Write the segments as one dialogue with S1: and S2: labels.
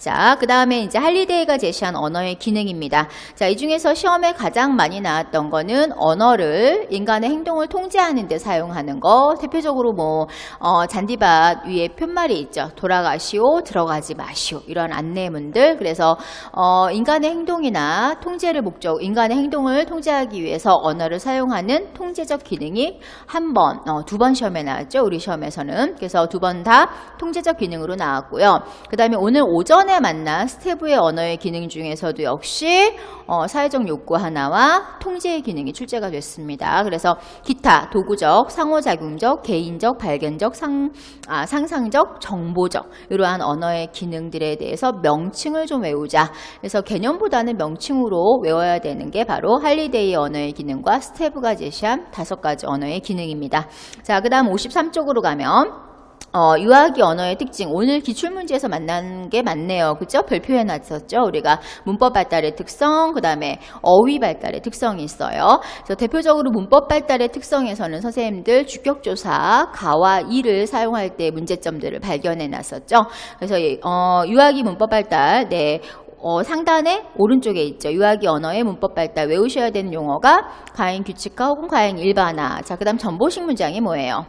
S1: 자, 그 다음에 이제 할리데이가 제시한 언어의 기능입니다. 자, 이 중에서 시험에 가장 많이 나왔던 거는 언어를 인간의 행동을 통제하는 데 사용하는 거. 대표적으로 뭐, 어, 잔디밭 위에 푯말이 있죠. 돌아가시오, 들어가지 마시오. 이런 안내문들. 그래서, 어, 인간의 행동이나 통제를 목적, 인간의 행동을 통제하기 위해서 언어를 사용하는 통제적 기능이 한 번, 어, 두 번 시험에 나왔죠. 우리 시험에서는. 그래서 두 번 다 통제적 기능으로 나왔고요. 그 다음에 오늘 오전에 만난 스테브의 언어의 기능 중에서도 역시 어, 사회적 욕구 하나와 통제의 기능이 출제가 됐습니다. 그래서 기타, 도구적, 상호작용적, 개인적, 발견적, 상, 아, 상상적, 정보적 이러한 언어의 기능들에 대해서 명칭을 좀 외우자. 그래서 개념보다는 명칭으로 외워야 되는 게 바로 할리데이 언어의 기능과 스테브가 제시한 다섯 가지 언어의 기능입니다. 자, 그 다음 53쪽으로 가면 어, 유아기 언어의 특징. 오늘 기출문제에서 만난 게 맞네요. 그죠? 별표해 놨었죠? 우리가 문법 발달의 특성, 그 다음에 어휘 발달의 특성이 있어요. 그래서 대표적으로 문법 발달의 특성에서는 선생님들 주격조사, 가와 이를 사용할 때 문제점들을 발견해 놨었죠. 그래서, 이, 어, 유아기 문법 발달, 네. 어, 상단에 오른쪽에 있죠. 유아기 언어의 문법 발달 외우셔야 되는 용어가 과잉 규칙화 혹은 과잉 일반화. 자, 그 다음 전보식 문장이 뭐예요?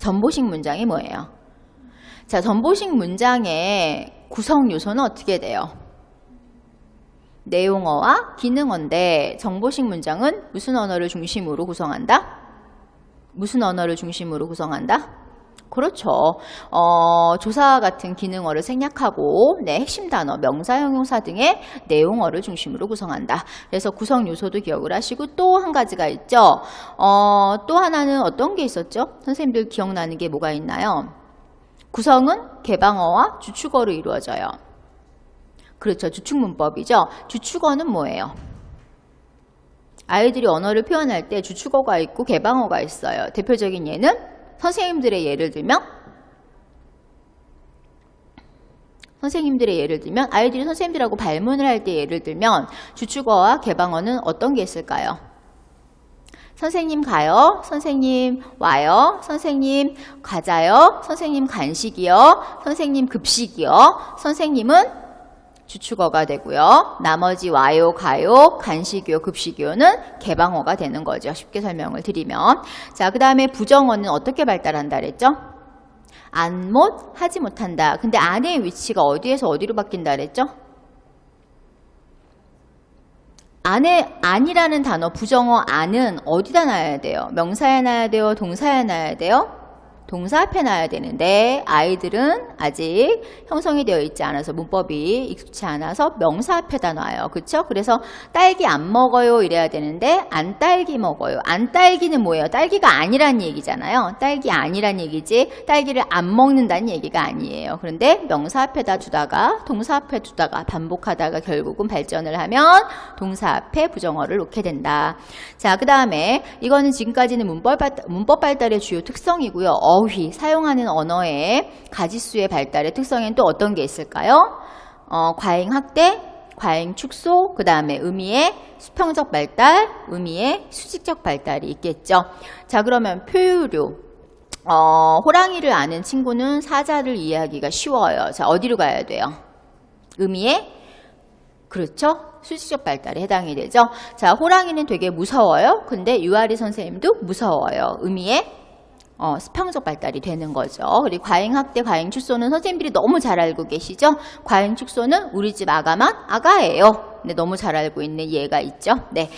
S1: 전보식 문장이 뭐예요? 자, 전보식 문장의 구성 요소는 어떻게 돼요? 내용어와 기능어인데 정보식 문장은 무슨 언어를 중심으로 구성한다? 무슨 언어를 중심으로 구성한다? 그렇죠. 어, 조사 같은 기능어를 생략하고 네, 핵심 단어, 명사, 형용사 등의 내용어를 중심으로 구성한다. 그래서 구성 요소도 기억을 하시고 또 한 가지가 있죠. 어, 또 하나는 어떤 게 있었죠? 선생님들 기억나는 게 뭐가 있나요? 구성은 개방어와 주축어로 이루어져요. 그렇죠. 주축문법이죠. 주축어는 뭐예요? 아이들이 언어를 표현할 때 주축어가 있고 개방어가 있어요. 대표적인 예는 선생님들의 예를 들면 선생님들의 예를 들면 아이들이 선생님들하고 발문을 할 때 예를 들면 주축어와 개방어는 어떤 게 있을까요? 선생님 가요, 선생님 와요, 선생님 가자요, 선생님 간식이요, 선생님 급식이요, 선생님은 주축어가 되고요. 나머지 와요, 가요, 간식이요, 급식이요는 개방어가 되는 거죠. 쉽게 설명을 드리면. 자, 그 다음에 부정어는 어떻게 발달한다 그랬죠? 안, 못, 하지 못한다. 근데 안의 위치가 어디에서 어디로 바뀐다 그랬죠? 안에 안이라는 단어 부정어 안은 어디다 놔야 돼요? 명사에 놔야 돼요? 동사에 놔야 돼요? 동사 앞에 놔야 되는데 아이들은 아직 형성이 되어 있지 않아서 문법이 익숙치 않아서 명사 앞에다 놔요. 그렇죠? 그래서 딸기 안 먹어요 이래야 되는데 안 딸기 먹어요. 안 딸기는 뭐예요? 딸기가 아니란 얘기잖아요. 딸기 아니란 얘기지 딸기를 안 먹는다는 얘기가 아니에요. 그런데 명사 앞에다 두다가 동사 앞에 두다가 반복하다가 결국은 발전을 하면 동사 앞에 부정어를 놓게 된다. 자, 그 다음에 이거는 지금까지는 문법, 발달, 문법 발달의 주요 특성이고요. 어휘, 사용하는 언어의 가지수의 발달의 특성에는 또 어떤 게 있을까요? 어, 과잉 확대, 과잉 축소, 그 다음에 의미의 수평적 발달, 의미의 수직적 발달이 있겠죠. 자, 그러면 표유류. 어, 호랑이를 아는 친구는 사자를 이해하기가 쉬워요. 자, 어디로 가야 돼요? 의미의 그렇죠? 수직적 발달에 해당이 되죠. 자, 호랑이는 되게 무서워요. 근데 유아리 선생님도 무서워요. 의미의 어, 수평적 발달이 되는 거죠. 그리고 과잉 학대, 과잉 축소는 선생님들이 너무 잘 알고 계시죠? 과잉 축소는 우리 집 아가만 아가예요. 네, 너무 잘 알고 있는 예가 있죠. 네.